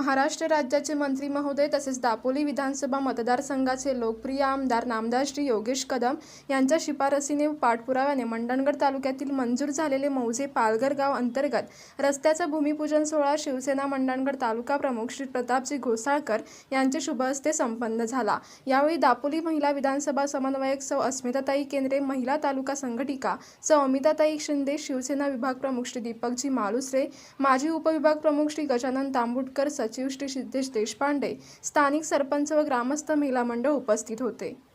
महाराष्ट्र राज्याचे मंत्री महोदय तसेच दापोली विधानसभा मतदारसंघाचे लोकप्रिय आमदार नामदार श्री योगेश कदम यांच्या शिफारसीने पाठपुराव्याने मंडणगड तालुक्यातील मंजूर झालेले मौजे पालघर गाव अंतर्गत रस्त्याचा भूमिपूजन सोहळा शिवसेना मंडणगड तालुका प्रमुख श्री प्रतापजी घोसाळकर यांच्या शुभहस्ते संपन्न झाला. यावेळी दापोली महिला विधानसभा समन्वयक सौ अस्मिताताई केंद्रे महिला तालुका संघटिका सौ अमिताताई शिंदे शिवसेना विभाग प्रमुख श्री दीपकजी मालुसरे माजी उपविभाग प्रमुख श्री गजानन तांबुटकर सचिव श्री सिद्धेश देशपांडे स्थानिक सरपंच व ग्रामस्थ महिला मंडळ उपस्थित होते.